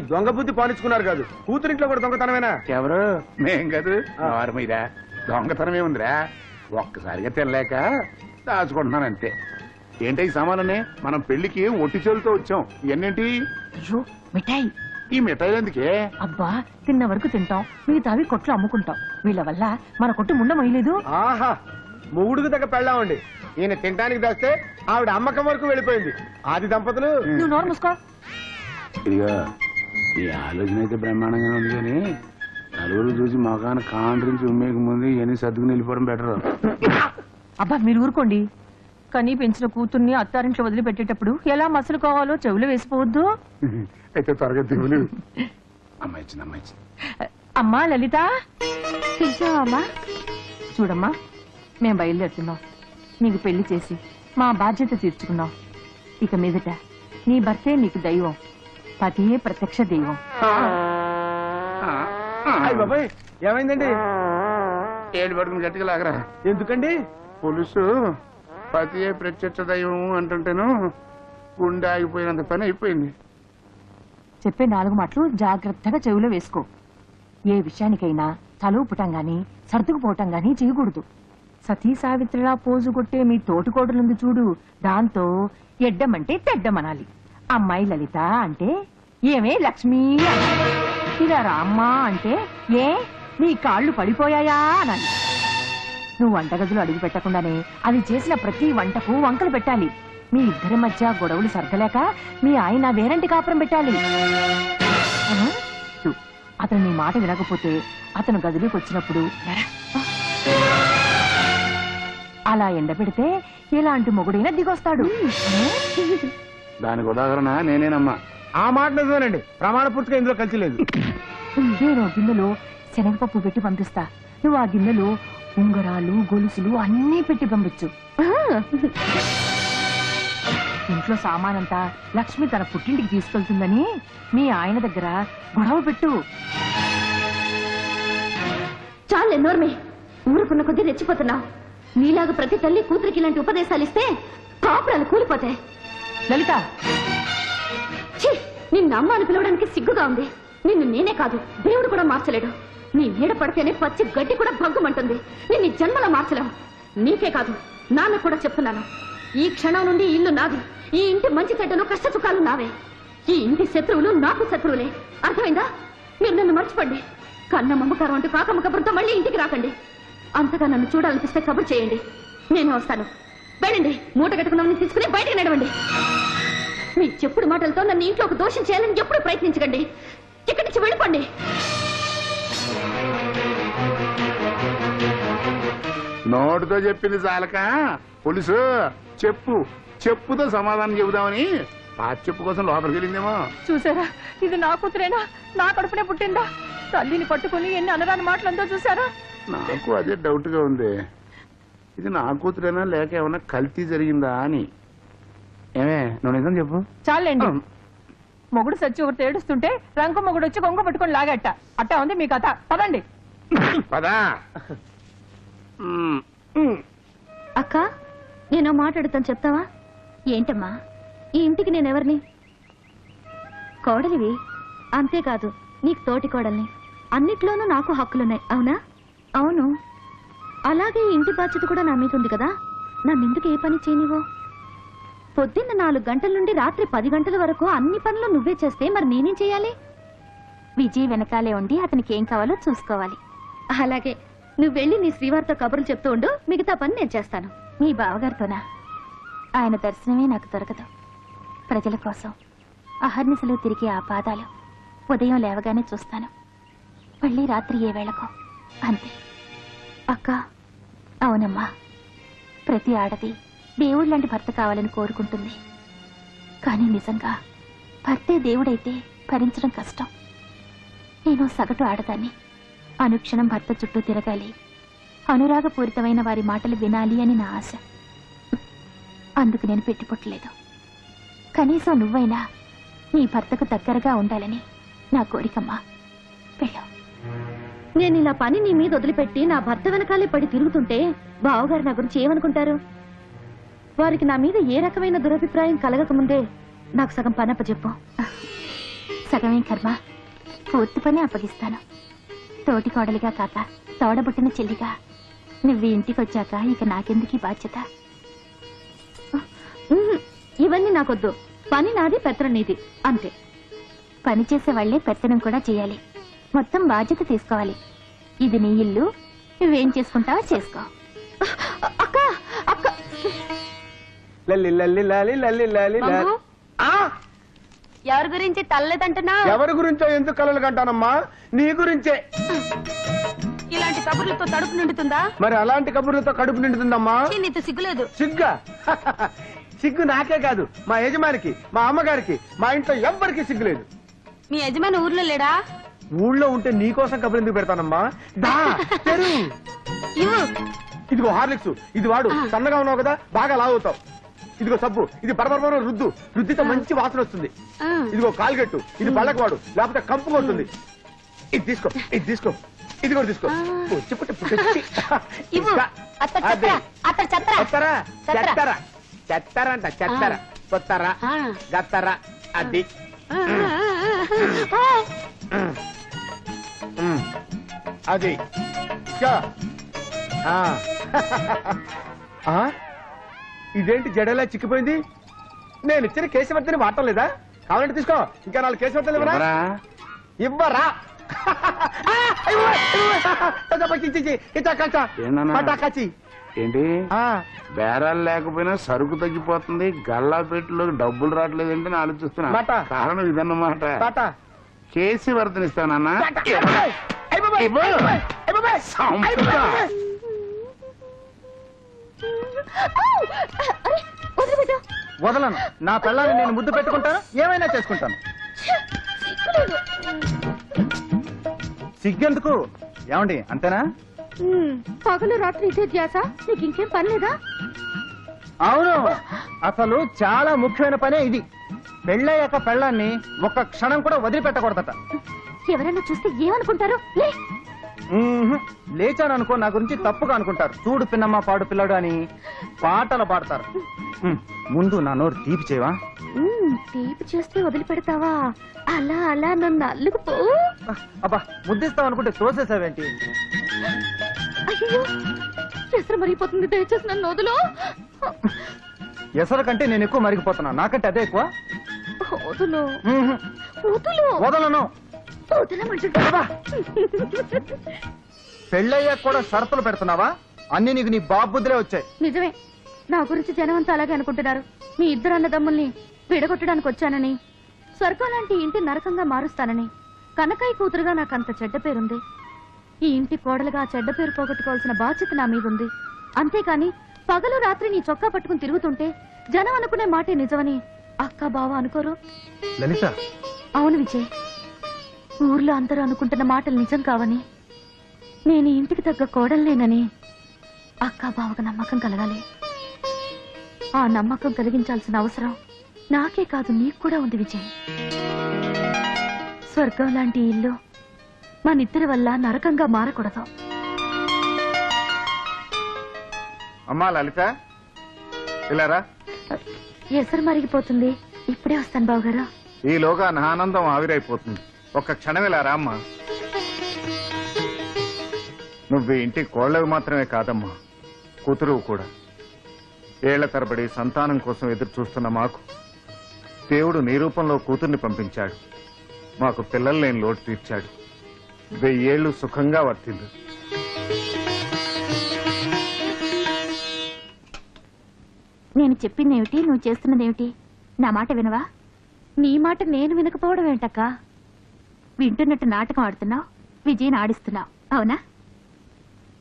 దొంగ బుద్ధి పాలించుకున్నారు కాదు. కూతురింట్లో కూడా దొంగతనమేనా? ఎవరు? మేం కాదు. వారు మీరా. దొంగతనం ఏముందిరా ఒక్కసారిగా తెల్లాక దాచుకుంటున్నాను అంతే. ఏంటి ఈ సామాన్లనే మనం పెళ్ళికి ఒట్టి చెవులతో వచ్చాం. ఇవన్నేంటి అయ్యో మిఠాయి. ఈ మిఠాయిలు ఎందుకే? అబ్బా తిన్న వరకు తింటాం. మిగతావి కొట్లు అమ్ముకుంటాం. వీళ్ళ వల్ల మన కొట్టు ముండ మొయ్యలేదు ఆహా మూడుకు దగ్గర పెళ్ళామండి ఈయన తినడానికి దాస్తే ఆవిడ అమ్మకం వరకు వెళ్ళిపోయింది. ఆది దంపతులు. నువ్వు నోరు మూసుకో. ఇదిగా. ఈ ఆలోచన అయితే బ్రహ్మాండంగా ఉంది కానీ నలుగురు చూసి మొఖాన కాండ్రించి ఉమ్మేక ముందు ఇవన్నీ సర్దుకుని వెళ్ళిపోవడం బెటర్ అబ్బా మీరు ఊరుకోండి. కనీ పెంచిన కూతుర్ని అత్తారింట్లో వదిలిపెట్టేటప్పుడు ఎలా మసలుకోవాలో చెవులు వేసిపోవద్దు. అయితే త్వరగా దిగులు. అమ్మాయి ఇచ్చింది అమ్మాయి ఇచ్చింది. అమ్మా లలిత. పిలిచావమ్మా? చూడమ్మా మేం బయలుదేరుతున్నాం. నీకు పెళ్ళి చేసి మా బాధ్యత తీర్చుకున్నాం. ఇక మీదట నీ భర్తే నీకు దైవం. పతియే ప్రత్యక్ష దైవం. బాబాయ్ ఏమైందండి? ఏడు పడుకుని గట్టిగా లాగరా. ఎందుకండి? పులుసు పతియే ప్రత్యక్ష దైవం అంటుంటేను గుండె ఆగిపోయినంత పని అయిపోయింది. చెప్పే నాలుగు మాటలు జాగ్రత్తగా చెవిలో వేసుకో. ఏ విషయానికైనా తలూపటం గాని సర్దుకుపోవటం గాని చేయకూడదు. సతీ సావిత్రిలా పోజు కొట్టే మీ తోటికోడలుంది చూడు దాంతో ఎడ్డమంటే తెడ్డమనాలి. అమ్మాయి లలిత అంటే ఏమే లక్ష్మి ఇలా రామ్మా అంటే ఏ నీ కాళ్ళు పడిపోయాయా అనాలి నువ్వు వంటగదిలో అడుగు పెట్టకుండానే అది చేసిన ప్రతి వంటకు వంకలు పెట్టాలి. మీ ఇద్దరి మధ్య గొడవలు సర్దలేక మీ ఆయన వేరంటి కాపురం పెట్టాలి. అతను నీ మాట వినకపోతే అతను గదిలోకి వచ్చినప్పుడు. అలా ఎండబెడితే ఎలాంటి మొగుడైనా దిగొస్తాడు. దానికి ఉదాహరణ నేనేనమ్మా. ఆ మాట నిజమేనండి. ప్రమాణ పూర్తిగా ఇందులో కలిసి లేదు. నేను ఆ గిన్నెలో శనగపప్పు పెట్టి పంపిస్తా. నువ్వు ఆ గిన్నెలో ఉంగరాలు గొలుసులు అన్నీ పెట్టి పంపించు. ఇంట్లో సామానంతా లక్ష్మి తన పుట్టింటికి తీసుకెళ్తుందని మీ ఆయన దగ్గర గొడవ పెట్టు. చాలు ఎన్నోర్మే ఊరుకున్న కొద్దీ రెచ్చిపోతున్నావు. నీలాగా ప్రతి తల్లి కూతురికి ఇలాంటి ఉపదేశాలు ఇస్తే కాపురాలు కూలిపోతాయి. లలిత! ఛీ! నిన్ను అమ్మ అని పిలవడానికి సిగ్గుగా ఉంది. నిన్ను నేనే కాదు దేవుడు కూడా మార్చలేడు. నీ నీడ పడితేనే పచ్చి గడ్డి కూడా భగ్గుమంటుంది. నిన్ను జన్మలో మార్చలేవు నీకే కాదు నాన్న కూడా చెప్తున్నాను. ఈ క్షణం నుండి ఇల్లు నాది. ఈ ఇంటి మంచి చెడ్డలు కష్టసుఖాలు నావే. ఈ ఇంటి శత్రువులు నాకు శత్రువులే. అర్థమైందా? మీరు నన్ను మర్చిపోండి. కన్న మమ్మకారం అంటూ కాకమ్మ కబుర్తో మళ్ళీ ఇంటికి రాకండి. అంతగా నన్ను చూడాలనిపిస్తే కబుర్ చేయండి. నేను వస్తాను. వెళ్ళండి. మూట కట్టుకున్నవని తీసుకుని బయటకు నడవండి. మీ చెప్పుడు మాటలతో నన్ను ఇంట్లో ఒక దోషం చేయాలని ఎప్పుడు ప్రయత్నించకండి. ఇక్కడి నుంచి వెళ్ళిపోండి. నోటితో చెప్పింది చాలక. పులుసు చెప్పు. చెప్పుతో సమాధానం చెబుదామని పాత చెప్పు కోసం లోపలికి వెళ్ళిందేమో. చూసారా? ఇది నా కూతురేనా? నా కడుపునే పుట్టిందా? తల్లిని పట్టుకుని ఎన్ని అనరాని మాటలందో చూసారా? నాకు అదే డౌట్గా ఉంది. ఇది నా కూతురేనా లేక ఏమన్నా కల్తీ జరిగిందా అని? ఏమే నువ్వు నిజం చెప్పు. చాలండి. మొగుడు సచ్చి ఒకటి ఏడుస్తుంటే రంకు మొగుడు వచ్చి కొంగ పట్టుకొని లాగట్ట అట్టా ఉంది మీ కథ. పదండి. పదా. అక్క నేను మాట్లాడుతాను చెప్తావా? ఏంటమ్మా? ఈ ఇంటికి నేనెవరిని కోడలివి? అంతేకాదు నీకు తోటి కోడల్ని. అన్నిట్లోనూ నాకు హక్కులున్నాయి అవునా? అవును. అలాగే ఇంటి బాధ్యత కూడా నా మీద ఉంది కదా. నన్నెందుకు ఏ పని చేయనివో పొద్దున్న నాలుగు గంటల నుండి రాత్రి పది గంటల వరకు అన్ని పనులు నువ్వే చేస్తే మరి నేనేం చేయాలి? విజయ్ వెనకాలే ఉండి అతనికి ఏం కావాలో చూసుకోవాలి. అలాగే నువ్వు వెళ్ళి నీ శ్రీవారితో కబుర్లు చెప్తూ ఉండు మిగతా పని నేను చేస్తాను. మీ బావగారితోనా? ఆయన దర్శనమే నాకు దొరకదు. ప్రజల కోసం. అహర్నిశలు తిరిగే ఆ పాదాలు. ఉదయం లేవగానే చూస్తాను. మళ్ళీ రాత్రి ఏ వేళకో. అంతే. అక్క. అవునమ్మా. ప్రతి ఆడది దేవుడు లాంటి భర్త కావాలని కోరుకుంటుంది. కానీ నిజంగా భర్తే దేవుడైతే భరించడం కష్టం. నేను సగటు ఆడదాన్ని. అనుక్షణం భర్త చుట్టూ తిరగాలి. అనురాగపూరితమైన వారి మాటలు వినాలి అని నా ఆశ. అందుకు నేను పెట్టిపుట్టలేదు కనీసం నువ్వైనా నీ భర్తకు దగ్గరగా ఉండాలని నా కోరికమ్మా. వెళ్ళు. నేను ఇలా పని నీ మీద వదిలిపెట్టి నా భర్త వెనకాలే పడి తిరుగుతుంటే బావగారు నా గురించి ఏమనుకుంటారు? వారికి నా మీద ఏ రకమైన దురభిప్రాయం కలగకముందే నాకు సగం పనప్ప చెప్పు సగమే కర్మ. పూర్తి పని అప్పగిస్తాను. తోటి కోడలిగా కాక తోడబుట్టిన చెల్లిగా. నువ్వు ఇంటికి వచ్చాక ఇక నాకెందుకు బాధ్యత? ఇవన్నీ నాకొద్దు. పని నాది పెత్తనం నీది. అంతే. పని చేసే వాళ్ళే పెత్తనం కూడా చేయాలి. మొత్తం బాధ్యత తీసుకోవాలి. ఇది నీ ఇల్లు నువ్వేం చేసుకుంటావో చేసుకో. అక్క అక్క. లల్లి లల్లి లాలి లల్లి లాలి లాలి. బాబు? ఆ! ఎవరి గురించి తల్లదంటున్నా? ఎవరి గురించో ఎందుకు కలలు కంటానమ్మా? నీ గురించే. ఇలాంటి కబుర్లతో తడుపు నిండుతుందా? మరి అలాంటి కబుర్లతో కడుపు నిండుతుందమ్మా? నీతో సిగ్గులేదు. సిగ్గా? సిగ్గు నాకే కాదు. మా యజమానికి మా అమ్మగారికి మా ఇంట్లో ఎవ్వరికి సిగ్గు లేదు మీ యజమాని ఊర్లో లేడా? ఊళ్ళో ఉంటే నీకోసం కబురు ఎందుకు పెడతానమ్మా? దా తెరు. ఇవ్వు. ఇదిగో హార్లిక్స్ ఇది వాడు. సన్నగా ఉన్నావు కదా బాగా లాగుతావు ఇదిగో సబ్బు ఇది పరపరపర రుద్దు. రుద్దితో మంచి వాసన వస్తుంది. ఇదిగో కాల్గెట్టు ఇది పళ్ళకు వాడు లేకపోతే కంపు కొడుతుంది. ఇది తీసుకో ఇది తీసుకో ఇది కూడా తీసుకో. పుట్టి. పుట్టి చెత్తరా చెత్తరా. చెత్తరా కొత్తరా గత్తరా అది. అది. ఆ. ఆ? ఇదేంటి జడలా చిక్కిపోయింది నేను ఇచ్చిన కేశవర్తని వాడటం లేదా కావాలంటే తీసుకో ఇంకా నాలుగు కేశవర్తలు ఇవ్వరా? ఇవ్వరా ఆ, ఇవ్వు, ఇవ్వు. ఇచ్చి, ఇచ్చి, ఇచ్చి. ఇచ్చా, కచ్చా. ఏందన్నా? పటాకచ్చి. ఏంటి ఆ, బేరాలు లేకపోయినా సరుకు తగ్గిపోతుంది గల్లా పెట్టిలోకి డబ్బులు రావట్లేదు అంటే నేను ఆలోచిస్తున్నా మాట. కారణం ఇదన్నమాట టాటా. అయ్ బాబాయ్, ఇవ్వు. వదలను. నా పిల్లని నేను ముద్దు పెట్టుకుంటాను. ఏమైనా చేసుకుంటాను. సిగ్గెందుకు? ఏమండి అంతేనా? పగలు రాత్రి ఇదే ధ్యాస? నీకు ఇంకేం పని లేదా? అవును. అసలు చాలా ముఖ్యమైన పనే ఇది. పెళ్ళయ్యాక పెళ్ళాన్ని ఒక్క క్షణం కూడా వదిలిపెట్టకూడదట. ఎవరైనా చూస్తే ఏమనుకుంటారు? లే. లేచాను అనుకో నా గురించి తప్పుగా అనుకుంటారు. చూడు పిన్నమ్మ పాడు పిల్లడు అని పాటలు పాడతారు. ముందు నా నోరు తీపి చేయవా? ఉమ్, తీపి చేస్తే వదిలిపెడతావా? అలా అలా నన్ను అల్లుకుపో. అబ్బా ముద్దిస్తావు అనుకుంటే తోసేసావేంటి? అయ్యో ఎసరు మరిగిపోతుంది. దయచేసి నన్ను వదులు. ఎసరు కంటే నేను ఎక్కువ మరిగిపోతున్నా. నాకంటే అదే ఎక్కువ? వదులు. మ్మ్హ్. వదులు. వదలను. వదలమంటుంటా పెళ్ళయ్యాక కూడా షరతులు పెడుతున్నావా? అన్ని నీకు నీ బాబుద్దులే వచ్చాయి. నిజమే. నా గురించి జనం అంతా అలాగే అనుకుంటున్నారు. మీ ఇద్దరు అన్నదమ్ముల్ని విడగొట్టడానికి వచ్చానని స్వర్గం లాంటి ఇంటి నరకంగా మారుస్తానని. కనకాయ కూతురుగా నాకు అంత చెడ్డ పేరుంది. ఈ ఇంటి కోడలుగా ఆ చెడ్డ పేరు పోగొట్టుకోవాల్సిన బాధ్యత నా మీద ఉంది అంతేకాని పగలు రాత్రి నీ చొక్కా పట్టుకుని తిరుగుతుంటే జనం అనుకునే మాటే నిజమని అక్క బావ అనుకోరు? లలిత. అవును విజయ్. ఊర్లో అందరూ అనుకుంటున్న మాటలు నిజం కావని నేను ఇంటికి తగ్గ కోడలేనని అక్క బావకు నమ్మకం కలగాలి. ఆ నమ్మకం కలిగించాల్సిన అవసరం నాకే కాదు నీకు కూడా ఉంది విజయ్. స్వర్గం లాంటి ఇల్లు మనిద్దరి వల్ల నరకంగా మారకూడదు. అమ్మా లలిత. ఇలారా ఎసరు మరిగిపోతుంది. ఇప్పుడే వస్తాను బావగారు. ఈలోగా నా ఆనందం ఆవిరైపోతుంది. ఒక్క క్షణం ఇలా రామ్మా నువ్వు ఇంటి కోళ్ళవి మాత్రమే కాదమ్మా. కూతురు కూడా. ఏళ్ళ తరబడి సంతానం కోసం ఎదురు చూస్తున్న మాకు దేవుడు నీ రూపంలో కూతుర్ని పంపించాడు. మాకు పిల్లలు లేని లోటు తీర్చాడు. వెయ్యేళ్ళు సుఖంగా వర్తిల్లు నేను చెప్పిందేమిటి? నువ్వు చేస్తున్నదేమిటి? నా మాట వినవా? నీ మాట నేను వినకపోవడం ఏంటక్క? వింటున్నట్టు నాటకం ఆడుతున్నావు విజయ్ని ఆడిస్తున్నావు అవునా?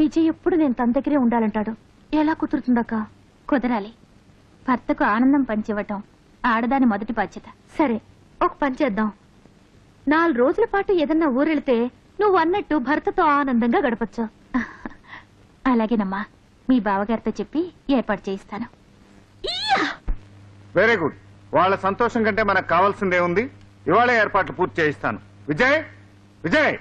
విజయ్ ఎప్పుడు నేను తన దగ్గరే ఉండాలంటాడు. ఎలా కుదురుతుందక్క? కుదరాలి. భర్తకు ఆనందం పంచివ్వటం ఆడదాని మొదటి బాధ్యత. సరే ఒక పని చేద్దాం. నాలుగు రోజుల పాటు ఏదన్నా ఊరెళ్తే నువ్వు అన్నట్టు భర్తతో ఆనందంగా గడపచ్చు. అలాగేనమ్మా మీ బావగారితో చెప్పి ఏర్పాటు చేయిస్తాను. Very good. వాళ్ళ సంతోషం కంటే మనకు కావాల్సిందే ఉంది. ఇవాళ ఏర్పాట్లు పూర్తి చేయిస్తాను. విజయ్ విజయ్!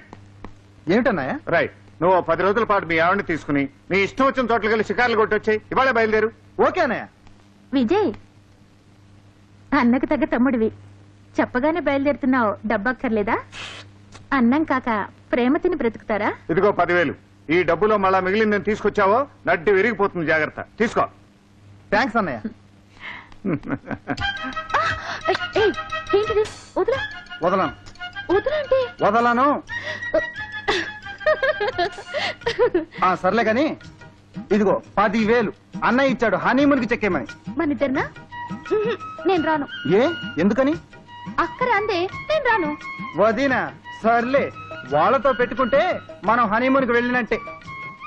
ఏమిటన్నాయా? రైట్. నువ్వు పది రోజుల పాటు మీ ఆవిడని తీసుకుని నీ ఇష్టం వచ్చిన చోట్లకి వెళ్ళి షికార్లు కొట్టొచ్చాయి. ఇవాళ బయలుదేరు. ఓకే అన్నయ్య. విజయ్! అన్నకు తగ్గ తమ్ముడివి. చెప్పగానే బయలుదేరుతున్నావు. డబ్బక్కర్లేదా? అన్నం కాక ప్రేమ తిని బ్రతుకుతారా? ఇదిగో పదివేలు. ఈ డబ్బులో మళ్ళా మిగిలిందని తీసుకొచ్చావో నడ్డి విరిగిపోతుంది జాగ్రత్త. తీసుకో. థ్యాంక్స్ అన్నయ్య. ఏంటిది? వదలా. వదలను. ఆ సర్లే కాని ఇదిగో పదివేలు. అన్నయ్య ఇచ్చాడు హనీమూన్కి చెక్కేమని మన ఇద్దరినా నేను రాను. ఏ? ఎందుకని? అక్కర అందే నేను రాను. వదిన సర్లే. వాళ్ళతో పెట్టుకుంటే మనం హనీమూన్కి వెళ్ళినట్టే.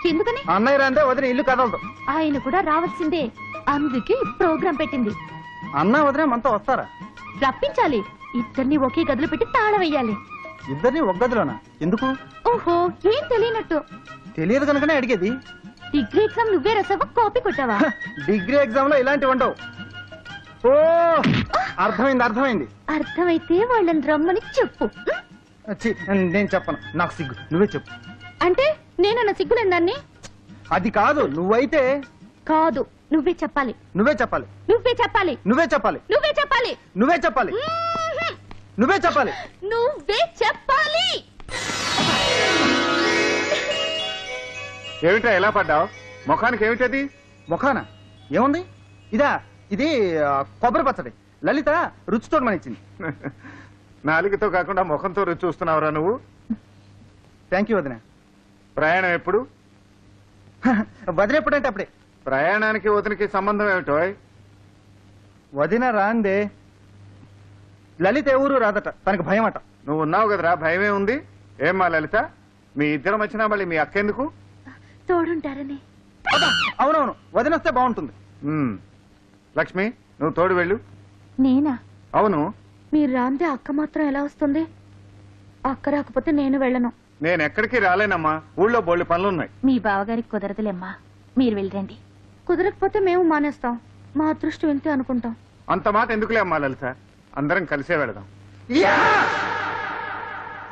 ఎందుకని? అన్నయ్య రాందే వదిన ఇల్లు కదలదు. ఆయన కూడా రావాల్సిందే. అందుకే ప్రోగ్రాం పెట్టింది. అన్న వదిన మనతో వస్తారా? రప్పించాలి. ఇద్దరిని ఒకే గదిలో పెట్టి తాళం వేయాలి. ఇద్దరిని ఒక గదిలోనా? ఎందుకు? ఓహో ఏం తెలియనట్టు. తెలియదు కనుకనే అడిగేది. డిగ్రీ ఎగ్జామ్ నువ్వే రసవ కాపీ కొట్టావా? డిగ్రీ ఎగ్జామ్లో ఇలాంటివి ఉండవు. ఓ అర్థమైంది అర్థమైంది. అర్థమైతే వాళ్ళని రమ్మని చెప్పు. ఛీ, నేను చెప్పను. నాకు సిగ్గు. నువ్వే చెప్పు. అంటే నేనన్న సిగ్గులేని దాన్ని అది కాదు నువ్వైతే కాదు. నువ్వే చెప్పాలి. నువ్వే చెప్పాలి. నువ్వే చెప్పాలి. నువ్వే చెప్పాలి. నువ్వే చెప్పాలి. నువ్వే చెప్పాలి. నువ్వే చెప్పాలి. నువ్వే చెప్పాలి. ఏమిటా ఎలా పడ్డావు? ముఖానికి ఏమిటది? ముఖాన? ఏముంది? ఇదా ఇది ఆ, కొబ్బరి పచ్చడి. లలిత రుచితో ఇచ్చింది నాలుగుతో కాకుండా ముఖంతో రుచి చూస్తున్నావురా నువ్వు. థ్యాంక్ యూ వదిన. ప్రయాణం ఎప్పుడు? వదిన ఎప్పుడంటే అప్పుడే. ప్రయాణానికి వదినికి సంబంధం ఏమిటో? వదిన రాందే. లలిత ఊరు రాదట? తనకు భయం అట నువ్వు ఉన్నావు కదరా భయమే ఉంది. ఏమ్మా లలిత? మీ ఇద్దరం వచ్చినా మళ్ళీ మీ అక్కెందుకు? తోడుంటారని. అవునవును వదిన వస్తే బాగుంటుంది. ఉమ్. లక్ష్మి నువ్వు తోడు వెళ్ళు. నేనా? అవును. మీరు రాందే అక్క మాత్రం ఎలా వస్తుంది? అక్క రాకపోతే నేను వెళ్ళను. నేను ఎక్కడికి రాలేనమ్మా. ఊళ్ళో బోళ్ళు పనులున్నాయి. మీ బావగారికి కుదరదులేమ్మా. మీరు వెళ్ళండి కుదరకపోతే మేము మానేస్తాం. మా అదృష్టం ఇంతే అనుకుంటాం. అంత మాట ఎందుకులే అమ్మా లలిత? అందరం కలిసే వెళదాం. యా!